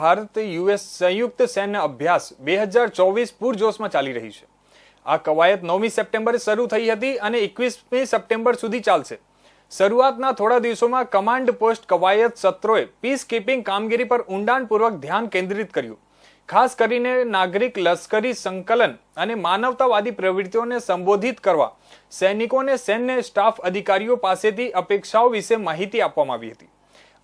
Bharat US સંયુક્ત સૈન્ય અભ્યાસ બે હજાર ચોવીસ પૂરજોશમાં ચાલી રહી છે. આ કવાયત નવમી સપ્ટેમ્બરે શરૂ થઈ હતી અને એકવીસમી સપ્ટેમ્બર સુધી ચાલશે. શરૂઆતના થોડા દિવસોમાં કમાન્ડ પોસ્ટ કવાયત સત્રોએ પીસ કીપિંગ કામગીરી પર ઊંડાણપૂર્વક ધ્યાન કેન્દ્રિત કર્યું. ખાસ કરીને નાગરિક લશ્કરી સંકલન અને માનવતાવાદી પ્રવૃત્તિઓને સંબોધિત કરવા, સૈનિકોને સૈન્ય સ્ટાફ અધિકારીઓ પાસેથી અપેક્ષાઓ વિશે માહિતી આપવામાં આવી હતી.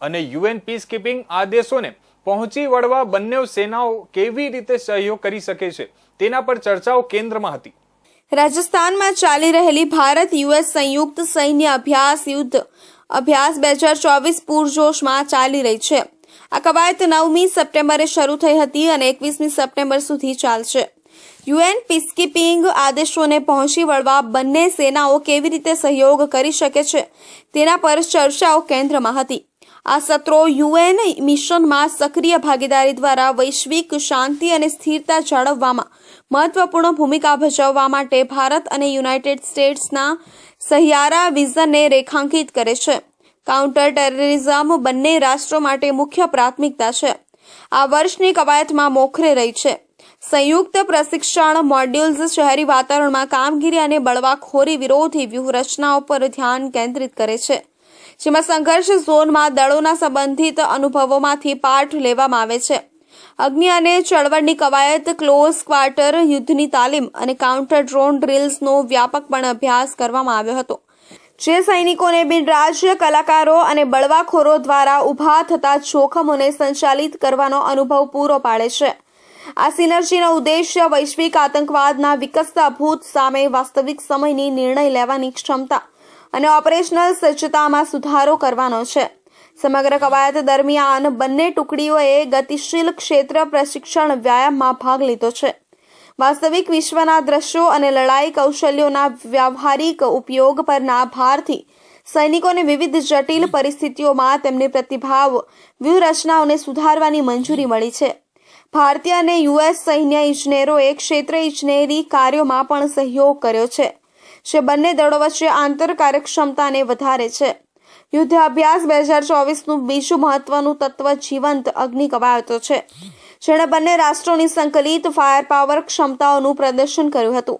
અને યુએન પીસ કીપિંગ આદેશોને પહોંચી વળવા બંને સેનાઓ કેવી રીતે સહયોગ કરી શકે છે, તેના પર ચર્ચાઓ કેન્દ્રમાં હતી. રાજસ્થાનમાં ચાલી રહેલી ભારત યુએસ સંયુક્ત સૈન્ય અભ્યાસ યુદ્ધ અભ્યાસ બે હજાર ચોવીસ પૂરજોશમાં ચાલી રહી છે. આ કવાયત નવમી સપ્ટેમ્બરે શરૂ થઈ હતી અને એકવીસમી સપ્ટેમ્બર સુધી ચાલશે. યુએન પીસકીપિંગ આદેશોને પહોંચી વળવા બંને સેનાઓ કેવી રીતે સહયોગ કરી શકે છે, તેના પર ચર્ચાઓ કેન્દ્રમાં હતી. આ સત્રો યુએન મિશનમાં સક્રિય ભાગીદારી દ્વારા વૈશ્વિક શાંતિ અને સ્થિરતા જાળવવામાં મહત્વપૂર્ણ ભૂમિકા ભજવવા માટે ભારત અને યુનાઇટેડ સ્ટેટ્સના સહિયારા વિઝનને રેખાંકિત કરે છે. કાઉન્ટર ટેરરિઝમ બંને રાષ્ટ્રો માટે મુખ્ય પ્રાથમિકતા છે. આ વર્ષની કવાયતમાં મોખરે રહી છે. સંયુક્ત પ્રશિક્ષણ મોડ્યુલ્સ શહેરી વાતાવરણમાં કામગીરી અને બળવાખોરી વિરોધી વ્યૂહરચનાઓ પર ધ્યાન કેન્દ્રિત કરે છે. જેમાં સંઘર્ષ ઝોનમાં દળોના સંબંધિત અનુભવોમાંથી પાઠ લેવામાં આવે છે. અગ્નિ અને ચળવળની કવાયત, ક્લોઝ ક્વાર્ટર, યુદ્ધની તાલીમ અને કાઉન્ટર ડ્રોન ડ્રિલ્સનો વ્યાપકપણે અભ્યાસ કરવામાં આવ્યો હતો. જે સૈનિકોને બિનરાજ્ય કલાકારો અને બળવાખોરો દ્વારા ઊભા થતા જોખમોને સંચાલિત કરવાનો અનુભવ પૂરો પાડે છે. આ સિનર્જીનો ઉદ્દેશ્ય વૈશ્વિક આતંકવાદના વિકસતા ભૂત સામે વાસ્તવિક સમયની નિર્ણય લેવાની ક્ષમતા અને ઓપરેશનલ સજ્જતામાં સુધારો કરવાનો છે. સમગ્ર કવાયત દરમિયાન બંને ટુકડીઓએ ગતિશીલ ક્ષેત્ર પ્રશિક્ષણ વ્યાયામમાં ભાગ લીધો છે. વાસ્તવિક વિશ્વના દ્રશ્યો અને લડાઈ કૌશલ્યોના વ્યવહારિક ઉપયોગ પરના ભારથી સૈનિકોને વિવિધ જટિલ પરિસ્થિતિઓમાં તેમની પ્રતિભાવ વ્યૂહરચનાઓને સુધારવાની મંજૂરી મળી છે. ભારતીય અને યુએસ સૈન્ય ઇજનેરોએ ક્ષેત્ર ઇજનેરી કાર્યોમાં પણ સહયોગ કર્યો છે. જે બંને દળો વચ્ચે આંતર કાર્યક્ષમતાને વધારે છે. યુદ્ધ અભ્યાસ બે હજાર ચોવીસનું બીજું મહત્વનું તત્વ જીવંત અગ્નિ કવાયતો છે. જેણે બંને રાષ્ટ્રોની સંકલિત ફાયર પાવર ક્ષમતાઓનું પ્રદર્શન કર્યું હતું.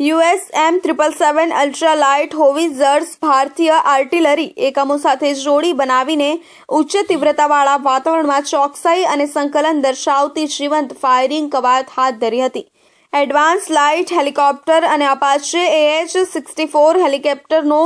US M triple seven ultra light howitzers ભારતીય આર્ટિલરી એકમો સાથે જોડી બનાવીને ઉચ્ચ તીવ્રતાવાળા વાતાવરણમાં ચોકસાઈ અને સંકલન દર્શાવતી જીવંત ફાયરિંગ કવાયત હાથ ધરી હતી. એડવાન્સ લાઇટ, હેલિકોપ્ટર અને અપાચે એએચ સિક્સટી ફોર હેલિકોપ્ટરનો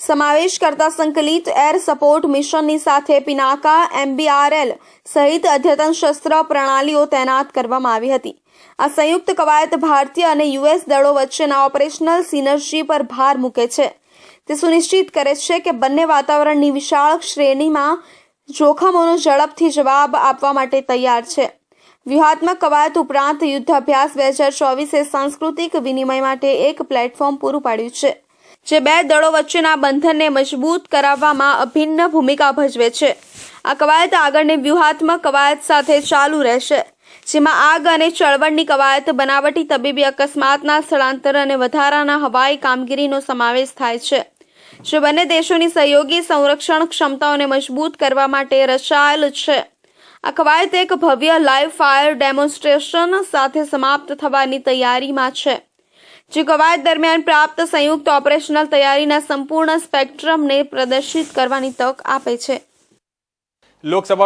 સમાવેશ કરતા સંકલિત એર સપોર્ટ મિશનની સાથે પિનાકા, એમબીઆરએલ સહિત અદ્યતન શસ્ત્ર પ્રણાલીઓ તૈનાત કરવામાં આવી હતી. આ સંયુક્ત કવાયત ભારતીય અને યુએસ દળો વચ્ચેના ઓપરેશનલ સિનર્જી પર ભાર મૂકે છે. તે સુનિશ્ચિત કરે છે કે બંને વાતાવરણની વિશાળ શ્રેણીમાં જોખમોનો ઝડપથી જવાબ આપવા માટે તૈયાર છે. વ્યૂહાત્મક કવાયત ઉપરાંત યુદ્ધ અભ્યાસ બે હજાર ચોવીસે સાંસ્કૃતિક વિનિમય માટે એક પ્લેટફોર્મ પૂરું પાડ્યું છે, જે બે દળો વચ્ચેના બંધનને મજબૂત કરાવવામાં અભિન્ન ભૂમિકા ભજવે છે. આ કવાયત આગળની વ્યૂહાત્મક કવાયત સાથે ચાલુ રહેશે, જેમાં આગ અને ચળવળની કવાયત, બનાવટી તબીબી અકસ્માતના સ્થળાંતર અને વધારાના હવાઈ કામગીરીનો સમાવેશ થાય છે, જે બંને દેશોની સહયોગી સંરક્ષણ ક્ષમતાઓને મજબૂત કરવા માટે રચાયેલ છે. આ કવાયત એક ભવ્ય લાઈવ ફાયર ડેમોન્સ્ટ્રેશન સાથે સમાપ્ત થવાની તૈયારીમાં છે. જે કવાયત દરમિયાન પ્રાપ્ત સંયુક્ત ઓપરેશનલ તૈયારીના સંપૂર્ણ સ્પેક્ટ્રમને પ્રદર્શિત કરવાની તક આપે છે. લોકસભા